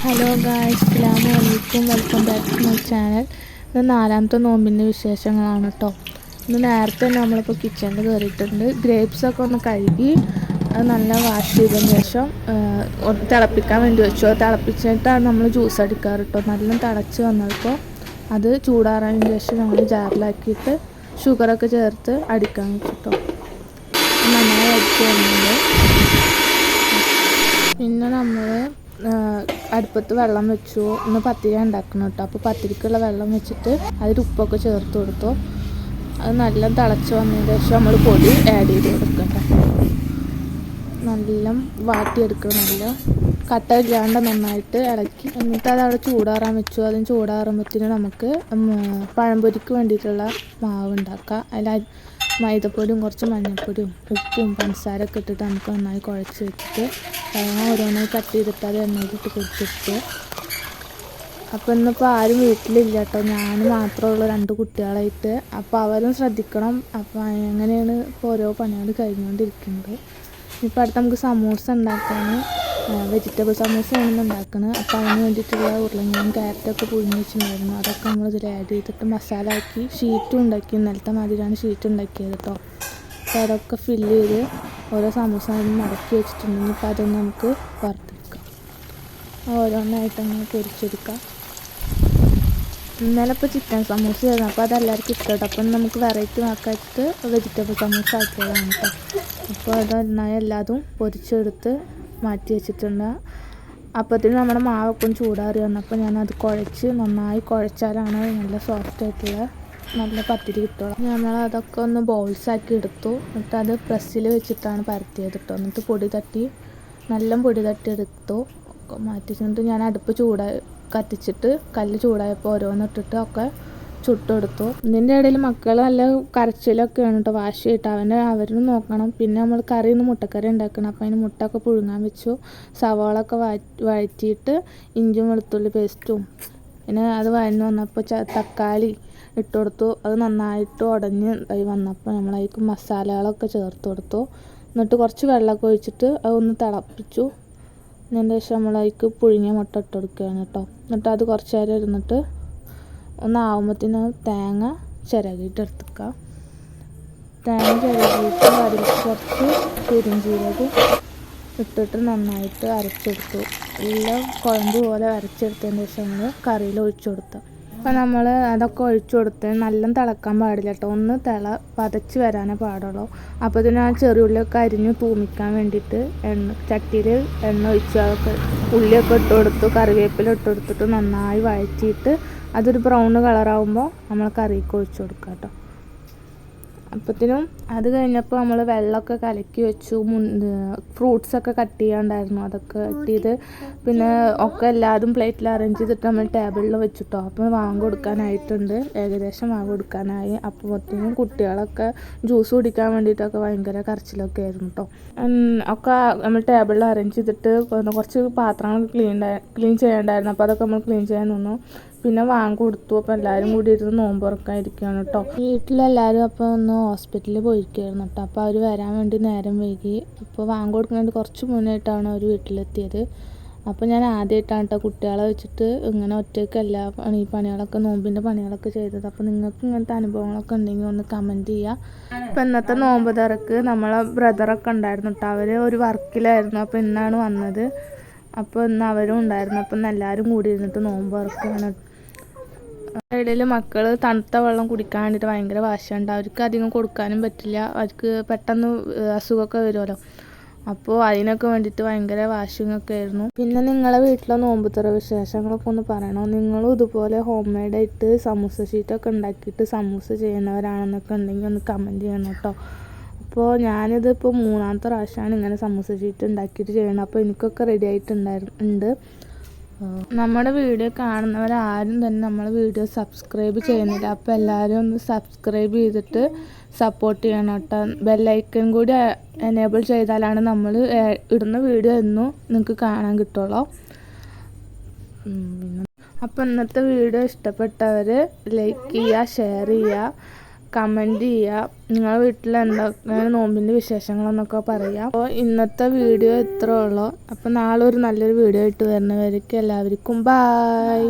Hello guys അസ്സാം വലൈക്കും welcome back to my channel ഇത് നാലാമത്തെ നോമ്പിന്റെ വിശേഷങ്ങളാണ് കേട്ടോ ഇന്ന് നേരത്തെ നമ്മളിപ്പോൾ കിച്ചണിൽ കയറിയിട്ടുണ്ട് ഗ്രേപ്സ് ഒക്കെ ഒന്ന് കഴുകി നല്ല വാഷ് ചെയ്തതിന് ശേഷം ഒന്ന് തിളപ്പിക്കാൻ വേണ്ടി വെച്ചു. തിളപ്പിച്ചിട്ടാണ് നമ്മൾ ജ്യൂസ് അടിക്കാറ് കേട്ടോ നല്ല തിളച്ച് വന്നപ്പോൾ അത് ചൂടാറായതിന് ശേഷം നമ്മൾ ജാറിലാക്കിയിട്ട് ഷുഗറൊക്കെ ചേർത്ത് അടിക്കാൻ വെച്ചു കേട്ടോ നന്നായി അടിച്ച് വരുന്നുണ്ട് പിന്നെ നമ്മൾ അടുപ്പത്ത് വെള്ളം വെച്ചു. ഇന്ന് പത്തിരി ഉണ്ടാക്കണം കേട്ടോ അപ്പോൾ പത്തിരിക്കുള്ള വെള്ളം വെച്ചിട്ട് അതിൽ ഉപ്പൊക്കെ ചേർത്ത് കൊടുത്തു. അത് നല്ല തിളച്ച് വന്നതിന് ശേഷം നമ്മൾ പൊടി ആഡ് ചെയ്ത് കൊടുക്കണ്ട നല്ല വാട്ടിയെടുക്കണം നല്ല. കട്ട ഇല്ലാണ്ട് നന്നായിട്ട് ഇളക്കി. എന്നിട്ട് അത് അവിടെ ചൂടാറാൻ വെച്ചു. അതും ചൂടാറുമ്പോഴത്തേന് നമുക്ക് പഴംപൊരിക്ക് വേണ്ടിയിട്ടുള്ള മാവ് ഉണ്ടാക്കാം. അതിൽ മൈദപ്പൊടിയും കുറച്ച് മഞ്ഞൾപ്പൊടിയും ഉപ്പും പഞ്ചസാരൊക്കെ ഇട്ടിട്ട് നമുക്ക് നന്നായി കുഴച്ച് വെച്ചിട്ട് തേങ്ങ ഓരോന്നായി കട്ട് ചെയ്തിട്ട് അത് എണ്ണയിലിട്ട് കൊടുത്തിട്ട് അപ്പോൾ ഇന്നിപ്പോൾ ആരും വീട്ടിലില്ല കേട്ടോ. ഞാൻ മാത്രമുള്ള രണ്ട് കുട്ടികളായിട്ട്. അപ്പോൾ അവരും ശ്രദ്ധിക്കണം. അപ്പോൾ എങ്ങനെയാണ് ഇപ്പോൾ ഓരോ പണികൾ കഴിഞ്ഞുകൊണ്ടിരിക്കുന്നത് ഇപ്പോൾ അടുത്ത് നമുക്ക് സമൂസ ഉണ്ടാക്കാൻ വെജിറ്റബിൾ സമോസയാണ് ഉണ്ടാക്കുന്നത് അപ്പോൾ അതിന് വേണ്ടിയിട്ടുള്ള ഉരുളങ്കിഴങ്ങും ക്യാരറ്റൊക്കെ പുഴിഞ്ഞ് വെച്ചിട്ടുണ്ടായിരുന്നു. അതൊക്കെ നമ്മൾ ഇതിൽ ആഡ് ചെയ്തിട്ട് മസാല ആക്കി ഷീറ്റും ഉണ്ടാക്കി. ഇന്നലത്തെ മാതിരിയാണ് ഷീറ്റ് ഉണ്ടാക്കിയത് കേട്ടോ അപ്പോൾ അതൊക്കെ ഫില്ല് ചെയ്ത് ഓരോ സമൂസ മടക്കി വെച്ചിട്ടുണ്ടെങ്കിൽ ഇപ്പോൾ അതൊന്ന് നമുക്ക് വറുത്തെടുക്കാം. ഓരോന്നായിട്ട് അങ്ങനെ പൊരിച്ചെടുക്കാം. ഇന്നലെ ഇപ്പോൾ ചിക്കൻ സമൂസ ആയിരുന്നു. അപ്പോൾ അത് എല്ലാവർക്കും ഇഷ്ടപ്പെട്ടു അപ്പം നമുക്ക് വെറൈറ്റി ആക്കാച്ചിട്ട് വെജിറ്റബിൾ സമൂസ ആക്കിയതാണ് കേട്ടോ അപ്പോൾ അത് നന്നായി എല്ലാതും പൊരിച്ചെടുത്ത് മാറ്റി വെച്ചിട്ടുണ്ട്. അപ്പത്തിന് നമ്മുടെ മാവൊക്കെ ചൂടാറി വന്നപ്പോൾ ഞാനത് കുഴച്ച് നന്നായി കുഴച്ചാലാണ് നല്ല സോഫ്റ്റ് ആയിട്ടുള്ള നല്ല പത്തിരി കിട്ടുള്ളൂ. നമ്മൾ അതൊക്കെ ഒന്ന് ബോൾസ് ആക്കി എടുത്തു. എന്നിട്ട് അത് പ്രസ്സിൽ വെച്ചിട്ടാണ് പരത്തിയത് കേട്ടോ. എന്നിട്ട് പൊടി തട്ടി നല്ല പൊടി തട്ടി എടുത്തു. മാറ്റി എന്നിട്ട് ഞാൻ അടുപ്പ് ചൂടായി കത്തിച്ചിട്ട് കല്ല് ചൂടായപ്പോൾ ഓരോന്നിട്ടിട്ട് ഒക്കെ ചുട്ടെടുത്തു. ഇതിന്റെ ഇടയിൽ മക്കൾ നല്ല കരച്ചിലൊക്കെയാണ് കേട്ടോ വാശി കിട്ടുക അവന്റെ അവരും നോക്കണം. പിന്നെ നമ്മൾ കറി ഇന്ന് മുട്ടക്കറി ഉണ്ടാക്കണം. അപ്പോൾ അതിന് മുട്ടയൊക്കെ പുഴുങ്ങാൻ വെച്ചു. സവാളൊക്കെ വഴറ്റി വഴറ്റിയിട്ട് ഇഞ്ചും വെളുത്തുള്ളി പേസ്റ്റും. പിന്നെ അത് വരഞ്ഞു വന്നപ്പോൾ തക്കാളി ഇട്ട് കൊടുത്തു. അത് നന്നായിട്ട് ഉടഞ്ഞ് വന്നപ്പോൾ നമ്മളതിലേക്ക് മസാലകളൊക്കെ ചേർത്ത് കൊടുത്തു. എന്നിട്ട് കുറച്ച് വെള്ളമൊക്കെ ഒഴിച്ചിട്ട് അതൊന്ന് തിളപ്പിച്ചു. അതിന്റെ ശേഷം നമ്മളതിലേക്ക് പുഴുങ്ങിയ മുട്ട ഇട്ട് കൊടുക്കുകയാണ് കേട്ടോ. എന്നിട്ട് അത് കുറച്ച് നേരം ഇരുന്നിട്ട് ഒന്നാവുമ്പത്തിന് തേങ്ങ ചിരകിട്ടെടുത്തുക്ക തേങ്ങ ചിരകിയിട്ട് അതിൽ കുറച്ച് പെരുംജീരകം ഇട്ടിട്ട് നന്നായിട്ട് അരച്ചെടുത്തു. എല്ലാം കുഴമ്പ് പോലെ അരച്ചെടുത്തതിന് ശേഷം നമ്മൾ കറിയിൽ ഒഴിച്ചു കൊടുത്തു. അപ്പം നമ്മൾ അതൊക്കെ ഒഴിച്ചു കൊടുത്ത് നല്ല തിളക്കാൻ പാടില്ല കേട്ടോ ഒന്ന് തിള പതച്ച് വരാനേ പാടുള്ളൂ. അപ്പോൾ ഇതിന് ആ ചെറിയുള്ളിയൊക്കെ അരിഞ്ഞ് തൂമിക്കാൻ വേണ്ടിയിട്ട് എണ്ണ ചട്ടിയിൽ എണ്ണ ഒഴിച്ച് ഉള്ളിയൊക്കെ ഇട്ട് കൊടുത്തു കറിവേപ്പില ഇട്ട് കൊടുത്തിട്ട് നന്നായി വഴറ്റിയിട്ട് അതൊരു ബ്രൗൺ കളറാകുമ്പോൾ നമ്മൾ കറിക്ക് ഒഴിച്ചു കൊടുക്കാം കേട്ടോ അപ്പത്തിനും അത് കഴിഞ്ഞപ്പോൾ നമ്മൾ വെള്ളമൊക്കെ കലക്കി വെച്ചു ഫ്രൂട്ട്സൊക്കെ കട്ട് ചെയ്യാണ്ടായിരുന്നു. അതൊക്കെ കട്ട് ചെയ്ത് പിന്നെ ഒക്കെ എല്ലാതും പ്ലേറ്റിൽ അറേഞ്ച് ചെയ്തിട്ട് നമ്മൾ ടേബിളിൽ വെച്ചിട്ടോ. അപ്പോൾ വാങ്ങ് കൊടുക്കാനായിട്ടുണ്ട്. ഏകദേശം വാങ്ങ് കൊടുക്കാനായി. അപ്പോഴത്തേനും കുട്ടികളൊക്കെ ജ്യൂസ് കുടിക്കാൻ വേണ്ടിയിട്ടൊക്കെ ഭയങ്കര കരച്ചിലൊക്കെ ആയിരുന്നു കേട്ടോ ഒക്കെ നമ്മൾ ടേബിളിൽ അറേഞ്ച് ചെയ്തിട്ട് കുറച്ച് പാത്രങ്ങൾ ക്ലീൻ ക്ലീൻ ചെയ്യേണ്ടായിരുന്നു. അപ്പോൾ അതൊക്കെ നമ്മൾ ക്ലീൻ ചെയ്യാൻ നിന്നു. പിന്നെ വാങ്ങിക്കൊടുത്തു. അപ്പോൾ എല്ലാവരും കൂടി ഇരുന്ന് നോമ്പ് തുറക്കാൻ ഇരിക്കുകയാണ് കേട്ടോ വീട്ടിലെല്ലാവരും അപ്പോൾ ഒന്ന് ഹോസ്പിറ്റലിൽ പോയിരിക്കുകയായിരുന്നു കേട്ടോ അപ്പോൾ അവർ വരാൻ വേണ്ടി നേരം വൈകി. അപ്പോൾ വാങ്ങി കൊടുക്കുന്നതിന് കുറച്ച് മുന്നേട്ടാണ് അവർ വീട്ടിലെത്തിയത്. അപ്പോൾ ഞാൻ ആദ്യമായിട്ടാണ് കേട്ടോ കുട്ടികളെ വെച്ചിട്ട് ഇങ്ങനെ ഒറ്റയ്ക്കല്ല പണി പണികളൊക്കെ നോമ്പിന്റെ പണികളൊക്കെ ചെയ്തത്. അപ്പോൾ നിങ്ങൾക്ക് ഇങ്ങനത്തെ അനുഭവങ്ങളൊക്കെ ഉണ്ടെങ്കിൽ ഒന്ന് കമന്റ് ചെയ്യുക അപ്പോൾ ഇന്നത്തെ നോമ്പ് തിറക്ക് നമ്മളെ ബ്രദറൊക്കെ ഉണ്ടായിരുന്നു കേട്ടോ അവർ ഒരു വർക്കിലായിരുന്നു. അപ്പോൾ ഇന്നാണ് വന്നത്. അപ്പോൾ ഇന്ന് അവരും ഉണ്ടായിരുന്നു. അപ്പം എല്ലാവരും കൂടി ഇരുന്നിട്ട് നോമ്പ് തുറക്കുകയാണ് ഇടയിൽ മക്കൾ തണുത്ത വെള്ളം കുടിക്കാൻ വേണ്ടിയിട്ട് ഭയങ്കര വാശിയുണ്ട്. അവർക്ക് അധികം കൊടുക്കാനും പറ്റില്ല. അവർക്ക് പെട്ടെന്ന് അസുഖമൊക്കെ വരുമല്ലോ. അപ്പോൾ അതിനൊക്കെ വേണ്ടിയിട്ട് ഭയങ്കര വാഷിങ്ങൊക്കെ ആയിരുന്നു. പിന്നെ നിങ്ങളെ വീട്ടിലെ നോമ്പുത്തറ തുറ വിശേഷങ്ങളൊക്കെ ഒന്ന് പറയണോ? നിങ്ങളും ഇതുപോലെ ഹോം മെയ്ഡായിട്ട് സമൂസ ഷീറ്റൊക്കെ ഉണ്ടാക്കിയിട്ട് സമൂസ ചെയ്യുന്നവരാണെന്നൊക്കെ ഉണ്ടെങ്കിൽ ഒന്ന് കമന്റ് ചെയ്യണം കേട്ടോ. അപ്പോൾ ഞാനിതിപ്പോൾ മൂന്നാമത്തെ പ്രാവശ്യമാണ് ഇങ്ങനെ സമൂസ ഷീറ്റ് ഉണ്ടാക്കിയിട്ട് ചെയ്യണം അപ്പോൾ എനിക്കൊക്കെ റെഡി ആയിട്ടുണ്ടായിരുന്നു ഉണ്ട് നമ്മുടെ വീഡിയോ കാണുന്നവരാരും തന്നെ നമ്മളെ വീഡിയോ സബ്സ്ക്രൈബ് ചെയ്യുന്നില്ല. അപ്പോൾ എല്ലാവരും ഒന്ന് സബ്സ്ക്രൈബ് ചെയ്തിട്ട് സപ്പോർട്ട് ചെയ്യണം കേട്ടോ. ബെല്ലൈക്കൺ കൂടി എനേബിൾ ചെയ്താലാണ് നമ്മൾ ഇടുന്ന വീഡിയോ എന്നും നിങ്ങൾക്ക് കാണാൻ കിട്ടുള്ളൂ. അപ്പം അപ്പോൾ ഇന്നത്തെ വീഡിയോ ഇഷ്ടപ്പെട്ടവർ ലൈക്ക് ചെയ്യുക ഷെയർ ചെയ്യുക. കമന്റ് ചെയ്യുക നിങ്ങളുടെ വീട്ടിൽ എന്താ നോമ്പിന്റെ വിശേഷങ്ങളെന്നൊക്കെ പറയുക അപ്പോൾ ഇന്നത്തെ വീഡിയോ ഇത്രേ ഉള്ളൂ. അപ്പോൾ നാളെ ഒരു നല്ലൊരു വീഡിയോ ഇട്ട് വരുന്നവർക്ക് എല്ലാവർക്കും ബായ്